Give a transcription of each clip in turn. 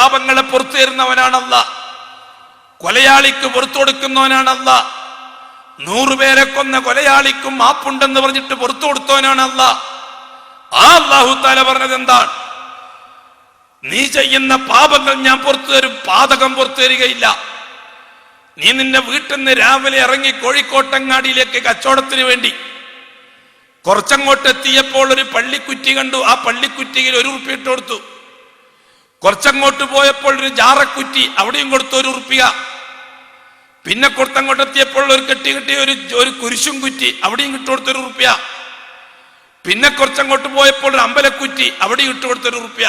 പാപങ്ങളെ പുറത്തു തരുന്നവനാണല്ല കൊലയാളിക്ക് പുറത്തു കൊടുക്കുന്നവനാണല്ല നൂറുപേരെ കൊന്ന കൊലയാളിക്കും മാപ്പുണ്ടെന്ന് പറഞ്ഞിട്ട് പുറത്തു കൊടുത്തവനാണല്ല ആ അള്ളാഹു താല പറഞ്ഞത് എന്താണ്? നീ ചെയ്യുന്ന പാപങ്ങൾ ഞാൻ പുറത്തു തരും പാതകം പുറത്തു തരികയില്ല. നീ നിന്റെ വീട്ടിൽ നിന്ന് രാവിലെ ഇറങ്ങി കോഴിക്കോട്ടങ്ങാടിയിലേക്ക് കച്ചവടത്തിന് വേണ്ടി കുറച്ചങ്ങോട്ട് എത്തിയപ്പോൾ ഒരു പള്ളിക്കുറ്റി കണ്ടു. ആ പള്ളിക്കുറ്റിയിൽ ഒരു ഉറുപ്പിക ഇട്ട് കൊടുത്തു. കുറച്ചങ്ങോട്ട് പോയപ്പോൾ ഒരു ജാറക്കുറ്റി അവിടെയും കൊടുത്തു ഒരു ഉറുപ്പിക. പിന്നെ കൊടുത്തങ്ങോട്ട് എത്തിയപ്പോൾ ഒരു കെട്ടി കെട്ടി ഒരു ഒരു കുരിശും കുറ്റി അവിടെയും ഇട്ട് കൊടുത്തൊരു ഉറുപ്പിയ പിന്നെ കുറച്ചങ്ങോട്ട് പോയപ്പോൾ ഒരു അമ്പലക്കുറ്റി അവിടെയും ഇട്ടുകൊടുത്തൊരു ഉറുപ്പിയ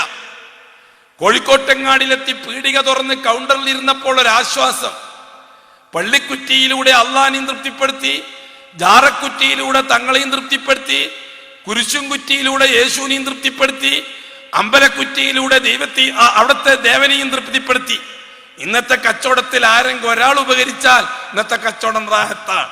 കോഴിക്കോട്ടെങ്ങാടിലെത്തി പീടിക തുറന്ന് കൗണ്ടറിൽ ഇരുന്നപ്പോൾ ഒരു ആശ്വാസം. പള്ളിക്കുറ്റിയിലൂടെ അള്ളാനെയും തൃപ്തിപ്പെടുത്തി ജാറക്കുറ്റിയിലൂടെ തങ്ങളെയും തൃപ്തിപ്പെടുത്തി കുരിശും കുറ്റിയിലൂടെ യേശുവിനെയും തൃപ്തിപ്പെടുത്തി അമ്പലക്കുറ്റിയിലൂടെ ദൈവത്തെ അവിടുത്തെ ദേവനെയും തൃപ്തിപ്പെടുത്തി. ഇന്നത്തെ കച്ചവടത്തിൽ ആരെങ്കിലും ഒരാൾ ഉപകരിച്ചാൽ ഇന്നത്തെ കച്ചവടം റാഹത്താണ്.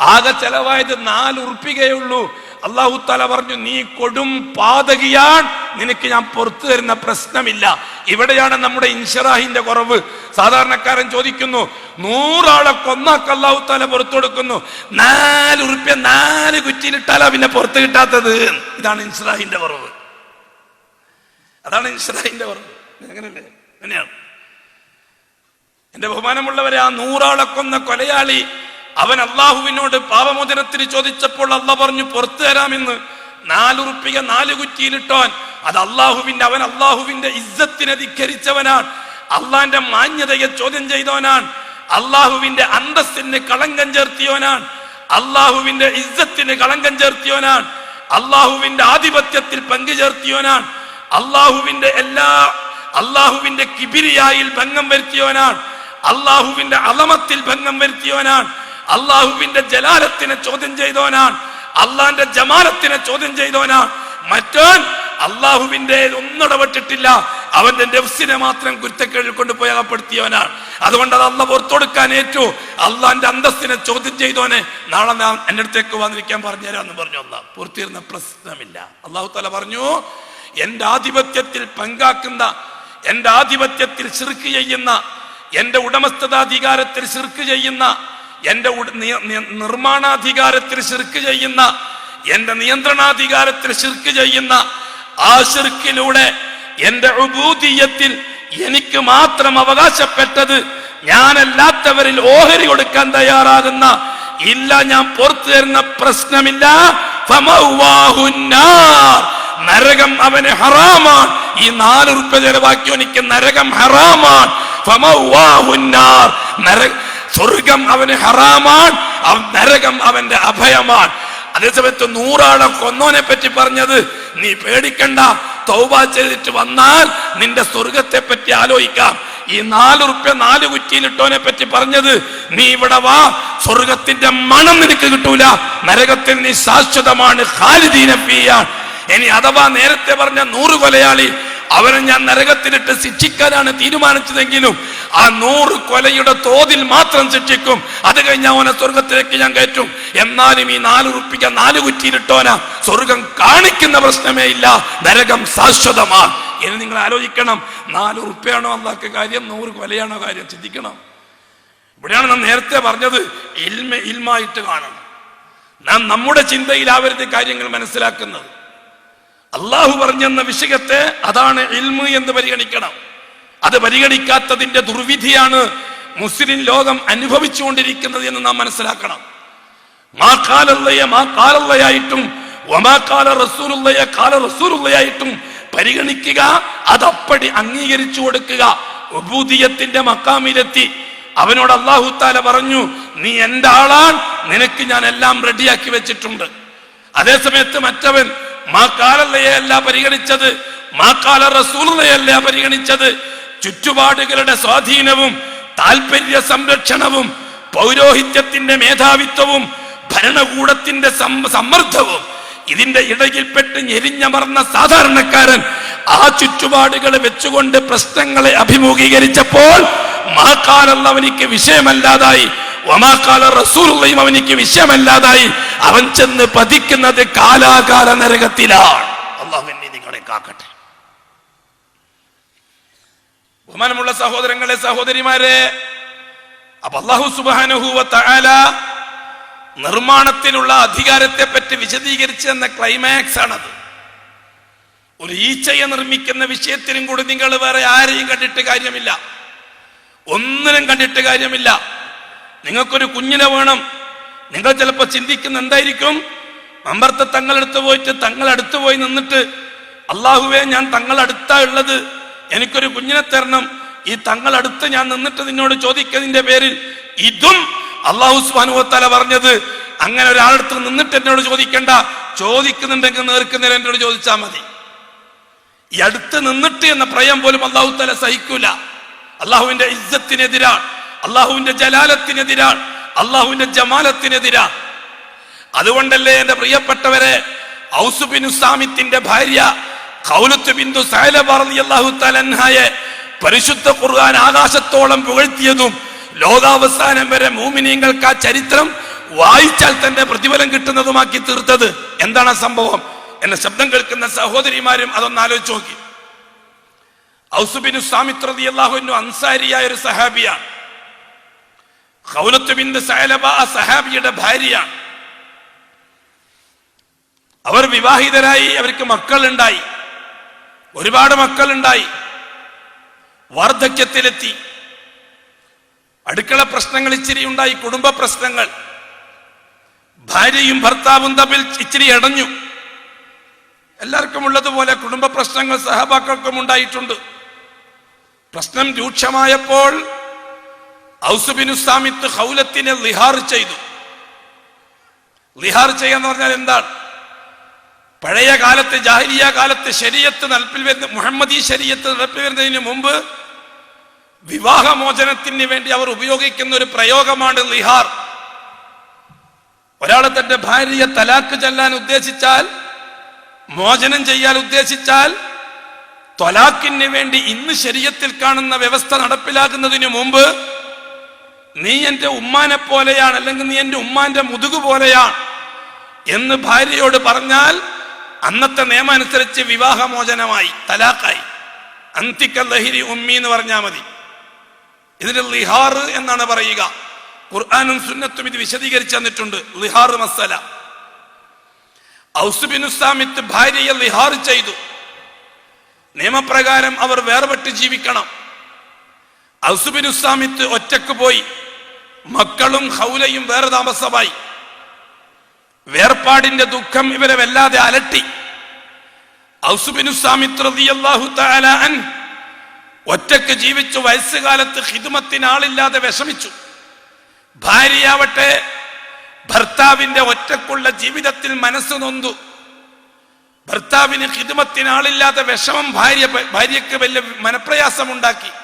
ആകെ ചെലവായത് നാല് ഉറുപ്പികയുള്ളൂ അള്ളാഹു തല പറഞ്ഞു നീ കൊടും പാതകിയാൻ നിനക്ക് ഞാൻ പുറത്തു തരുന്ന പ്രശ്നമില്ല. ഇവിടെയാണ് നമ്മുടെ ഇൻഷറാഹിന്റെ കുറവ്. സാധാരണക്കാരൻ ചോദിക്കുന്നു നൂറാളെ കൊന്നാക്ക് അള്ളാഹു തല പുറത്തു കൊടുക്കുന്നു. നാല് ഉറുപ്പ്യ നാല് കുറ്റിയിലിട്ടാലാ പിന്നെ പുറത്ത് കിട്ടാത്തത്? ഇതാണ് ഇൻഷറാഹിന്റെ കുറവ്. അതാണ് ഇസ്രായിന്റെ ഓർമ്മ അങ്ങനല്ലേ? അങ്ങനെയാണ്. എന്റെ ബഹുമാനമുള്ളവരെ ആ നൂറാളെ കൊന്ന കൊലയാളി അവൻ അള്ളാഹുവിനോട് പാപമോചനത്തിന് ചോദിച്ചപ്പോൾ അള്ള പറഞ്ഞു പുറത്തു തരാമെന്ന്. നാലുറുപ്പിക നാല് കുറ്റിയിലിട്ടോൻ അത് അള്ളാഹുവിന്റെ അവൻ അള്ളാഹുവിന്റെ ഇജ്ജത്തിനെ ധിക്കരിച്ചവനാണ് അള്ളാന്റെ മാന്യതയെ ചോദ്യം ചെയ്തവനാണ്. അള്ളാഹുവിന്റെ അന്തസ്സിന് കളങ്കം ചേർത്തിയവനാണ്. അള്ളാഹുവിന്റെ ഇജ്ജത്തിന് കളങ്കം ചേർത്തിയവനാണ്. അള്ളാഹുവിന്റെ ആധിപത്യത്തിൽ പങ്കു ചേർത്തിയോനാണ് അള്ളാഹുവിന്റെ എല്ലാ അള്ളാഹുവിന്റെ കിബിരിയായിൽ ഭംഗം വരുത്തിയവനാണ്. അള്ളാഹുവിന്റെ അലമത്തിൽ ഭംഗം വരുത്തിയവനാണ്. അള്ളാഹുവിന്റെ ജലാലത്തിനെ ചോദ്യം ചെയ്തവനാണ്. അള്ളാന്റെ ജമാലത്തിനെ ചോദ്യം ചെയ്തവനാണ്. മറ്റോൻ അള്ളാഹുവിന്റെ ഒന്നിടപെട്ടിട്ടില്ല അവന്റെ നെഫ്സിനെ മാത്രം കുറ്റക്കേഴിൽ കൊണ്ടുപോയി അകപ്പെടുത്തിയവനാണ്. അതുകൊണ്ട് അത് അള്ള പുറത്തൊടുക്കാൻ ഏറ്റു. അള്ളാന്റെ അന്തസ്സിനെ ചോദ്യം ചെയ്തോനെ നാളെ ഞാൻ എന്റെ അടുത്തേക്ക് വന്നിരിക്കാൻ പറഞ്ഞുതരാമെന്ന് പറഞ്ഞു അല്ല പൂർത്തീർന്ന പ്രശ്നമില്ല. അള്ളാഹു തല പറഞ്ഞു എന്റെ ആധിപത്യത്തിൽ പങ്കാക്കുന്ന എന്റെ ആധിപത്യത്തിൽ ശിർക്ക് ചെയ്യുന്ന എന്റെ ഉടമസ്ഥതാധികാരത്തിൽ ശിർക്ക് ചെയ്യുന്ന എന്റെ നിർമ്മാണാധികാരത്തിൽ ശിർക്ക് ചെയ്യുന്ന എന്റെ നിയന്ത്രണാധികാരത്തിൽ ശിർക്ക് ചെയ്യുന്ന ആ സിർക്കിലൂടെ എന്റെ ഉബൂദിയത്തിൽ എനിക്ക് മാത്രം അവകാശപ്പെട്ടത് ഞാനല്ലാത്തവരിൽ ഓഹരി കൊടുക്കാൻ തയ്യാറാകുന്ന ഇല്ല ഞാൻ പുറത്തു തരുന്ന പ്രശ്നമില്ല ഫമൗവാഹുന്നാർ. നരകം അവന് ഹറാമാണ്. ഈ നാല് ഉറുപ്പ ചെലവാക്കിയോനിക്ക് നരകം ഹറാമാണ്. സ്വർഗം അവന് ഹറാമാണ്. നരകം അവന്റെ അഭയമാണ്. അതേസമയത്ത് നൂറാളെ കൊന്നോനെ പറ്റി പറഞ്ഞത് നീ പേടിക്കണ്ട. തൗബ ചെയ്തിട്ട് വന്നാൽ നിന്റെ സ്വർഗത്തെ പറ്റി ആലോചിക്കാം. ഈ നാല് റുപ്യ നാല് കുറ്റിയിലിട്ടോനെ പറ്റി പറഞ്ഞത് നീ ഇവിടെ വാ. സ്വർഗത്തിന്റെ മണം നിനക്ക് കിട്ടൂല. നരകത്തിൽ നീ ശാശ്വതമാണ് ഖാലിദീന ഫീയാണ് ഇനി അഥവാ നേരത്തെ പറഞ്ഞ നൂറ് കൊലയാളി അവനെ ഞാൻ നരകത്തിലിട്ട് ശിക്ഷിക്കാനാണ് തീരുമാനിച്ചതെങ്കിലും ആ നൂറ് കൊലയുടെ തോതിൽ മാത്രം ശിക്ഷിക്കും. അത് കഴിഞ്ഞ അവനെ സ്വർഗത്തിലേക്ക് ഞാൻ കയറ്റും. എന്നാലും ഈ നാല് ഉറുപ്പിക്ക നാല് കുറ്റിയിലിട്ടോന സ്വർഗം കാണിക്കുന്ന പ്രശ്നമേ ഇല്ല. നരകം ശാശ്വതമാണ് ഇനി നിങ്ങൾ ആലോചിക്കണം. നാല് ഉറുപ്പയാണോ അള്ളാഹ്ക്ക് കാര്യം നൂറ് കൊലയാണോ കാര്യം? ചിന്തിക്കണം. ഇവിടെയാണ് നാം നേരത്തെ പറഞ്ഞത് ഇൽമ ഇൽമായിട്ട് കാണണം. നാം നമ്മുടെ ചിന്തയിലാവരുത് കാര്യങ്ങൾ മനസ്സിലാക്കുന്നത്. അള്ളാഹു പറഞ്ഞെന്ന വിഷയത്തെ അതാണ് ഇൽമ് എന്ന് പരിഗണിക്കണം. അത് പരിഗണിക്കാത്തതിന്റെ ദുർവിധിയാണ് മുസ്ലിം ലോകം അനുഭവിച്ചുകൊണ്ടിരിക്കുന്നത് എന്ന് നാം മനസ്സിലാക്കണം. മാ മാ റസൂലുള്ളയെ റസൂലുള്ളയായിട്ടും പരിഗണിക്കുക അതപ്പടി അംഗീകരിച്ചു കൊടുക്കുക. ഉബൂദിയത്തിന്റെ മക്കാമിലെത്തി. അവനോട് അള്ളാഹു താല പറഞ്ഞു നീ എന്റെ ആളാൻ നിനക്ക് ഞാൻ എല്ലാം റെഡിയാക്കി വെച്ചിട്ടുണ്ട്. അതേസമയത്ത് മറ്റവൻ മാ കാലല്ലയല്ല പരിഗണിച്ചത്. മാക്കാല കാല റസൂലയല്ല പരിഗണിച്ചത്. ചുറ്റുപാടുകളുടെ സ്വാധീനവും താല്പര്യ സംരക്ഷണവും പൗരോഹിത്യത്തിന്റെ മേധാവിത്വവും ഭരണകൂടത്തിന്റെ സമ്മർദ്ദവും ഇതിന്റെ ഇടയിൽപ്പെട്ട് ഞെരിഞ്ഞമർന്ന സാധാരണക്കാരൻ ആ ചുറ്റുപാടുകൾ വെച്ചുകൊണ്ട് പ്രശ്നങ്ങളെ അഭിമുഖീകരിച്ചപ്പോൾ മാക്കാലുള്ളവനിക്ക് വിഷയമല്ലാതായി. ഒമാക്കാല റസൂലുള്ളയും അവനിക്ക് വിഷയമല്ലാതായി. അവൻ ചെന്ന് പതിക്കുന്നത് കാലാകാല നരകത്തിലാണ്. അള്ളാഹുവിനെ നിങ്ങളെ കാക്കട്ടെ. ബഹുമാനമുള്ള സഹോദരങ്ങളെ സഹോദരിമാരെ അപ്പൊ അള്ളാഹു സുബാനുഹൂവ തആല നിർമ്മാണത്തിനുള്ള അധികാരത്തെ പറ്റി വിശദീകരിച്ച എന്ന ക്ലൈമാക്സ് ആണത്. ഒരു ഈച്ചയെ നിർമ്മിക്കുന്ന വിഷയത്തിലും കൂടി നിങ്ങൾ വേറെ ആരെയും കണ്ടിട്ട് കാര്യമില്ല. ഒന്നിനും കണ്ടിട്ട് കാര്യമില്ല. നിങ്ങൾക്കൊരു കുഞ്ഞിനെ വേണം. നിങ്ങൾ ചിലപ്പോൾ ചിന്തിക്കുന്ന എന്തായിരിക്കും? അമ്പർത്തെ തങ്ങളെടുത്ത് പോയിട്ട് തങ്ങളടുത്ത് പോയി നിന്നിട്ട് അള്ളാഹുവെ ഞാൻ തങ്ങളടുത്താ ഉള്ളത്. എനിക്കൊരു കുഞ്ഞിനെ തരണം. ഈ തങ്ങളടുത്ത് ഞാൻ നിന്നിട്ട് നിന്നോട് ചോദിക്കുന്നതിന്റെ പേരിൽ. ഇതും അള്ളാഹു സ്വാനുഭവത്താല പറഞ്ഞത്. അങ്ങനെ ഒരാളടുത്ത് നിന്നിട്ട് എന്നോട് ചോദിക്കണ്ട. ചോദിക്കുന്നുണ്ടെങ്കിൽ നേർക്കുന്നില്ല എന്നോട് ചോദിച്ചാൽ മതി. ഈ അടുത്ത് നിന്നിട്ട് എന്ന പ്രയം പോലും അള്ളാഹു തല സഹിക്കൂല. അള്ളാഹുവിന്റെ ഇജ്ജത്തിനെതിരാണ് അള്ളാഹുവിന്റെ ജലാലത്തിനെതിരാ അള്ളാഹുവിന്റെ ജമാലത്തിനെതിരാ അതുകൊണ്ടല്ലേ എന്റെ പ്രിയപ്പെട്ടവരെ ഔസുബിനു സാമിത്തിന്റെ ഭാര്യ ഖൗലത്ത് ബിന്ദു അള്ളാഹു തലൻഹായെ പരിശുദ്ധ ഖുർആൻ ആകാശത്തോളം പുകഴ്ത്തിയതും ലോകാവസാനം വരെ മൂമിനീങ്ങൾക്ക് ആ ചരിത്രം വായിച്ചാൽ തന്നെ പ്രതിഫലം കിട്ടുന്നതുമാക്കി തീർത്തത് എന്താണ് ആ സംഭവം? എന്നെ ശബ്ദം കേൾക്കുന്ന സഹോദരിമാരും അതൊന്ന് ആലോചിച്ച് നോക്കി. ഔസുബിനു സാമിത്ര അള്ളാഹുവിനു അൻസാരിയായ ഒരു സഹാബിയാണ്. സഹാബിയുടെ ഭാര്യ. അവർ വിവാഹിതരായി അവർക്ക് മക്കളുണ്ടായി. ഒരുപാട് മക്കളുണ്ടായി. വാർദ്ധക്യത്തിലെത്തി. അടുക്കള പ്രശ്നങ്ങൾ ഇച്ചിരി ഉണ്ടായി കുടുംബ പ്രശ്നങ്ങൾ. ഭാര്യയും ഭർത്താവും തമ്മിൽ ഇച്ചിരി അടഞ്ഞു എല്ലാവർക്കും ഉള്ളതുപോലെ കുടുംബ പ്രശ്നങ്ങൾ സഹപാക്കൾക്കും ഉണ്ടായിട്ടുണ്ട്. പ്രശ്നം രൂക്ഷമായപ്പോൾ ഔസുബിനു സാമിത്ത് ഹൗലത്തിനെ ലിഹാർ ചെയ്തു. ലിഹാർ ചെയ്യാന്ന് പറഞ്ഞാൽ എന്താണ്? പഴയ കാലത്ത് ജാഹിലിയ കാലത്ത് ശരീരത്ത് നടപ്പിൽ വരുന്ന മുഹമ്മദി ശരീരത്ത് നടപ്പിൽ വരുന്നതിന് മുമ്പ് വിവാഹമോചനത്തിന് വേണ്ടി അവർ ഉപയോഗിക്കുന്ന ഒരു പ്രയോഗമാണ് ലിഹാർ. ഒരാൾ തന്റെ ഭാര്യയെ തലാക്ക് ചെല്ലാൻ ഉദ്ദേശിച്ചാൽ മോചനം ചെയ്യാൻ ഉദ്ദേശിച്ചാൽ തൊലാക്കിന് വേണ്ടി ഇന്ന് ശരീരത്തിൽ കാണുന്ന വ്യവസ്ഥ നടപ്പിലാക്കുന്നതിന് മുമ്പ് നീ എന്റെ ഉമ്മാനെ പോലെയാണ് അല്ലെങ്കിൽ നീ എന്റെ ഉമ്മാന്റെ മുതുകു പോലെയാണ് എന്ന് ഭാര്യയോട് പറഞ്ഞാൽ അന്നത്തെ നിയമം അനുസരിച്ച് വിവാഹമോചനമായി തലാക്കായി അന്തിക്ക ലഹിരി ഉമ്മി എന്ന് പറഞ്ഞാൽ മതി. ഇതിന് ലിഹാർ എന്നാണ് പറയുക. ഖുർആാനും സുന്നത്തും ഇത് വിശദീകരിച്ചു തന്നിട്ടുണ്ട്. ലിഹാർ മസല. ഔസുബിനുസാമിത്ത് ഭാര്യയെ ലിഹാർ ചെയ്തു. നിയമപ്രകാരം അവർ വേർപെട്ട് ജീവിക്കണം. ഔസുബിനുസാമിത്ത് ഒറ്റയ്ക്ക് പോയി. മക്കളും ഹൗലയും വേറെ താമസമായി. വേർപാടിന്റെ ദുഃഖം ഇവരെ വല്ലാതെ അലട്ടി. ഒറ്റയ്ക്ക് ജീവിച്ചു വയസ്സുകാലത്ത് ഹിദുമത്തിനാളില്ലാതെ വിഷമിച്ചു. ഭാര്യയാവട്ടെ ഭർത്താവിന്റെ ഒറ്റക്കുള്ള ജീവിതത്തിൽ മനസ്സ് നൊന്തു. ഭർത്താവിന് ഹിദുമത്തിനാളില്ലാതെ വിഷമം ഭാര്യ ഭാര്യക്ക് വലിയ മനപ്രയാസമുണ്ടാക്കി.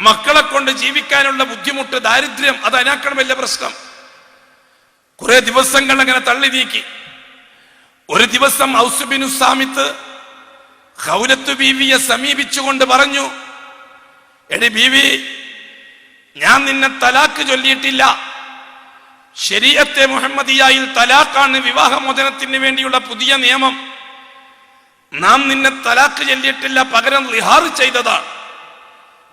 മക്കളെ കൊണ്ട് ജീവിക്കാനുള്ള ബുദ്ധിമുട്ട് ദാരിദ്ര്യം അത് അതിനാക്കണം വലിയ പ്രശ്നം. കുറെ ദിവസങ്ങൾ അങ്ങനെ തള്ളി നീക്കി. ഒരു ദിവസം ഔസുബിനു സാമിത്ത് ഹൗലത്ത് ബീവിയെ സമീപിച്ചുകൊണ്ട് പറഞ്ഞു എടി ബീവി ഞാൻ നിന്നെ തലാക്ക് ചൊല്ലിയിട്ടില്ല. ശരീരത്തെ മുഹമ്മദിയായിൽ തലാക്കാണ് വിവാഹമോചനത്തിന് വേണ്ടിയുള്ള പുതിയ നിയമം. നാം നിന്നെ തലാക്ക് ചൊല്ലിയിട്ടില്ല പകരം റിഹാർ ചെയ്തതാണ്.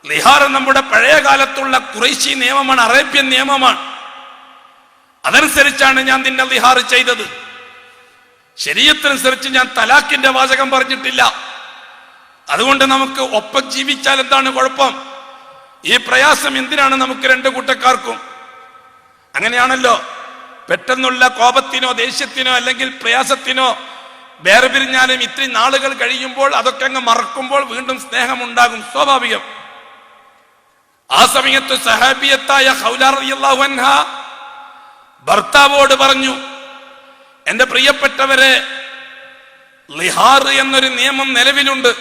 ലിഹാർ നമ്മുടെ പഴയ കാലത്തുള്ള കുറേശി നിയമമാണ് അറേബ്യൻ നിയമമാണ്. അതനുസരിച്ചാണ് ഞാൻ നിന്നെ ലിഹാർ ചെയ്തത്. ശരീരത്തിനനുസരിച്ച് ഞാൻ തലാക്കിന്റെ വാചകം പറഞ്ഞിട്ടില്ല. അതുകൊണ്ട് നമുക്ക് ഒപ്പം ജീവിച്ചാൽ എന്താണ് കുഴപ്പം? ഈ പ്രയാസം എന്തിനാണ് നമുക്ക് രണ്ട് കൂട്ടക്കാർക്കും? അങ്ങനെയാണല്ലോ. പെട്ടെന്നുള്ള കോപത്തിനോ ദേഷ്യത്തിനോ അല്ലെങ്കിൽ പ്രയാസത്തിനോ വേർപിരിഞ്ഞാലും ഇത്രയും നാളുകൾ കഴിയുമ്പോൾ അതൊക്കെ അങ്ങ് മറക്കുമ്പോൾ വീണ്ടും സ്നേഹമുണ്ടാകും സ്വാഭാവികം. ആ സമയത്ത് സഹാബിയത്തായ ഭർത്താവോട് പറഞ്ഞു എന്റെ പ്രിയപ്പെട്ടവരെ ലിഹാർ എന്നൊരു നിയമം നിലവിലുണ്ട്.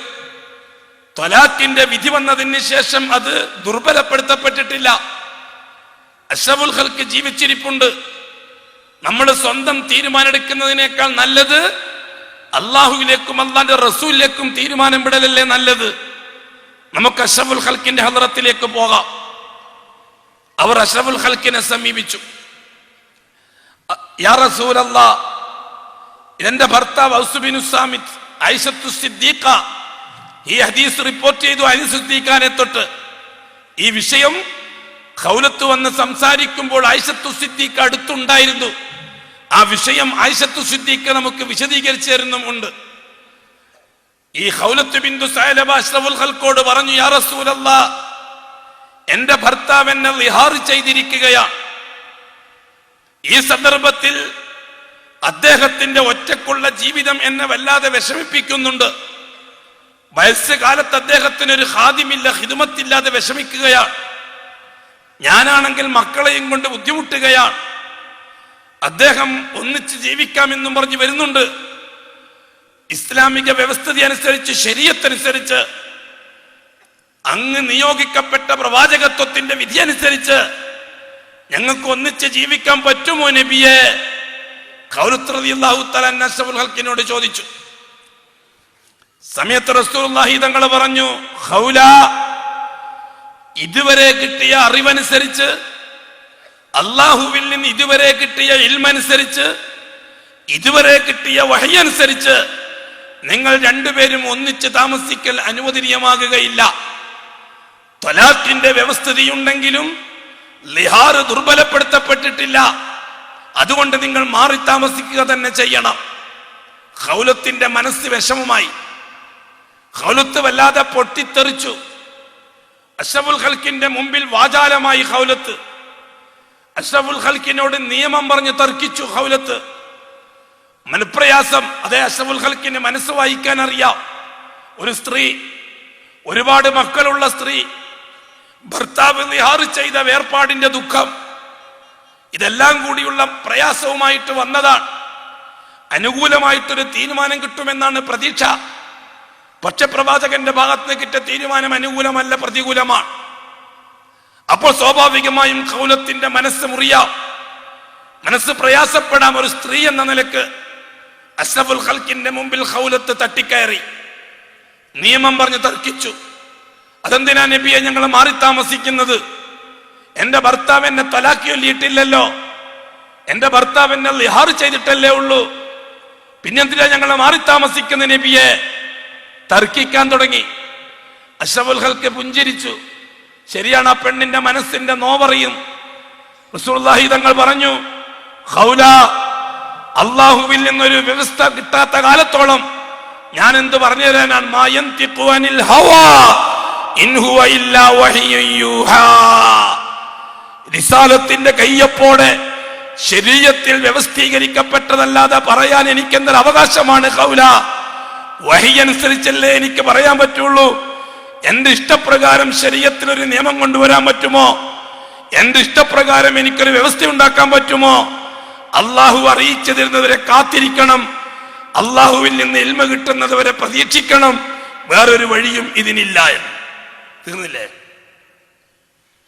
തൊലാക്കിന്റെ വിധി വന്നതിന് ശേഷം അത് ദുർബലപ്പെടുത്തപ്പെട്ടിട്ടില്ല. അഷബുൽ ഹൽക്ക് ജീവിച്ചിരിപ്പുണ്ട്. നമ്മൾ സ്വന്തം തീരുമാനമെടുക്കുന്നതിനേക്കാൾ നല്ലത് അള്ളാഹുവിലേക്കും അള്ളാന്റെ റസൂലിലേക്കും തീരുമാനം വിടലല്ലേ നല്ലത്? നമുക്ക് അഷ്റഫുൽ ഹൽക്കിന്റെ ഹദ്റത്തിലേക്ക് പോകാം. അവർ അഷ്റഫുൽ ഹൽക്കിനെ സമീപിച്ചു. യാ റസൂലല്ലാ എന്റെ ഭർത്താവ് ഔസുബിനു സാമിത് ഐഷത്തു സിദ്ദീഖ ഈ ഹദീസ് റിപ്പോർട്ട് ചെയ്തു സിദ്ദീഖാനെ തൊട്ട്. ഈ വിഷയം ഖൗലത്ത് വന്ന് സംസാരിക്കുമ്പോൾ ഐഷത്തു സിദ്ദീഖ് അടുത്തുണ്ടായിരുന്നു. ആ വിഷയം ആയിഷത്തു സിദ്ദീഖ് നമുക്ക് വിശദീകരിച്ചു തരുന്നുമുണ്ട്. ഈ ഹൗലത്ത് ബിന്ദു സാലബ അഷ്റഫുൽ ഖൽക്കോട് പറഞ്ഞു യാ റസൂലല്ലാ എന്റെ ഭർത്താവ് എന്നെ വിഹാർ ചെയ്തിരിക്കുകയാ. ഈ സന്ദർഭത്തിൽ അദ്ദേഹത്തിന്റെ ഒറ്റക്കുള്ള ജീവിതം എന്നെ വല്ലാതെ വിഷമിപ്പിക്കുന്നുണ്ട്. വയസ്സുകാലത്ത് അദ്ദേഹത്തിന് ഒരു ഹാദിമില്ല ഹിതുമത്തില്ലാതെ വിഷമിക്കുകയാണ് ഞാനാണെങ്കിൽ മക്കളെയും കൊണ്ട് ബുദ്ധിമുട്ടുകയാണ് അദ്ദേഹം ഒന്നിച്ച് ജീവിക്കാമെന്നും പറഞ്ഞു വരുന്നുണ്ട്. ഇസ്ലാമിക വ്യവസ്ഥിതി അനുസരിച്ച് ശരീരത്തനുസരിച്ച് അങ്ങ് നിയോഗിക്കപ്പെട്ട പ്രവാചകത്വത്തിന്റെ വിധി അനുസരിച്ച് ഞങ്ങൾക്ക് ഒന്നിച്ച് ജീവിക്കാൻ പറ്റുമോ നബിയെ? ഹൽക്കിനോട് ചോദിച്ചു. സമയത്ത് റസൂലുള്ളാഹി തങ്ങൾ പറഞ്ഞു ഹൗല ഇതുവരെ കിട്ടിയ അറിവനുസരിച്ച് അള്ളാഹുവിൽ നിന്ന് ഇതുവരെ കിട്ടിയ ഇൽമനുസരിച്ച് ഇതുവരെ കിട്ടിയ വഹയനുസരിച്ച് നിങ്ങൾ രണ്ടുപേരും ഒന്നിച്ച് താമസിക്കൽ അനുവദനീയമാകുകയില്ല. തൊലാഖിന്റെ വ്യവസ്ഥിതിയുണ്ടെങ്കിലും ലിഹാർ ദുർബലപ്പെടുത്തപ്പെട്ടിട്ടില്ല. അതുകൊണ്ട് നിങ്ങൾ മാറി താമസിക്കുക തന്നെ ചെയ്യണം. ഹൗലത്തിന്റെ മനസ്സ് വിഷമമായി. ഹൗലത്ത് വല്ലാതെ പൊട്ടിത്തെറിച്ചു. അഷഫുൽ ഖൽക്കിന്റെ മുമ്പിൽ വാചാലമായി ഹൗലത്ത് അഷഫുൽ ഖൽക്കിനോട് നിയമം പറഞ്ഞ് തർക്കിച്ചു ഹൗലത്ത് മനപ്രയാസം അതേ അഷറഫുൽ ഖൽക്കിന് മനസ്സ് വായിക്കാൻ അറിയാം. ഒരു സ്ത്രീ ഒരുപാട് മക്കളുള്ള സ്ത്രീ ഭർത്താവ് നിഹാർ ചെയ്ത വേർപാടിന്റെ ദുഃഖം ഇതെല്ലാം കൂടിയുള്ള പ്രയാസവുമായിട്ട് വന്നതാണ്. അനുകൂലമായിട്ടൊരു തീരുമാനം കിട്ടുമെന്നാണ് പ്രതീക്ഷ. പക്ഷെ പ്രവാചകന്റെ ഭാഗത്ത് കിട്ടിയ തീരുമാനം അനുകൂലമല്ല പ്രതികൂലമാണ്. അപ്പോൾ സ്വാഭാവികമായും കൗലത്തിന്റെ മനസ്സ് മുറിയാം. മനസ്സ് പ്രയാസപ്പെടാം ഒരു സ്ത്രീ എന്ന നിലയ്ക്ക് അഷ്റഫുൽ ഖൽക്കിന്റെ മുമ്പിൽ ഹൗലത്ത് തട്ടിക്കയറി. നിയമം പറഞ്ഞു തർക്കിച്ചു. അതെന്തിനാ നബിയെ ഞങ്ങൾ മാറി താമസിക്കുന്നത്? എന്റെ ഭർത്താവ് എന്നെ തലാക്കി ചൊല്ലിയിട്ടില്ലല്ലോ. എന്റെ ഭർത്താവ് എന്നെ ലിഹാർ ചെയ്തിട്ടല്ലേ ഉള്ളൂ. പിന്നെന്തിനാ ഞങ്ങൾ മാറി താമസിക്കുന്ന നബിയെ? തർക്കിക്കാൻ തുടങ്ങി. അഷഫുൽ ഹൽക്ക് പുഞ്ചിരിച്ചു. ശരിയാണ് ആ പെണ്ണിന്റെ മനസ്സിന്റെ നോവറിയും. റസൂലുള്ളാഹി തങ്ങൾ പറഞ്ഞു ഹൗല അള്ളാഹുവിൽ നിന്നൊരു വ്യവസ്ഥ കിട്ടാത്ത കാലത്തോളം ഞാൻ എന്ത് പറഞ്ഞു തരാനാണ് കയ്യപ്പോടെ ശരീരത്തിൽ വ്യവസ്ഥീകരിക്കപ്പെട്ടതല്ലാതെ പറയാൻ എനിക്കെന്തൊരു അവകാശമാണ് കൗല വഹി അനുസരിച്ചല്ലേ എനിക്ക് പറയാൻ പറ്റുള്ളൂ? എന്റെ ഇഷ്ടപ്രകാരം ശരീരത്തിൽ ഒരു നിയമം കൊണ്ടുവരാൻ പറ്റുമോ? എന്റെ ഇഷ്ടപ്രകാരം എനിക്കൊരു വ്യവസ്ഥ ഉണ്ടാക്കാൻ പറ്റുമോ? അള്ളാഹു അറിയിച്ചു തരുന്നവരെ കാത്തിരിക്കണം. അള്ളാഹുവിൽ നിന്ന് ഇൽമ കിട്ടുന്നത് വരെ പ്രതീക്ഷിക്കണം. വേറൊരു വഴിയും ഇതിനില്ല. തീർന്നില്ലേ?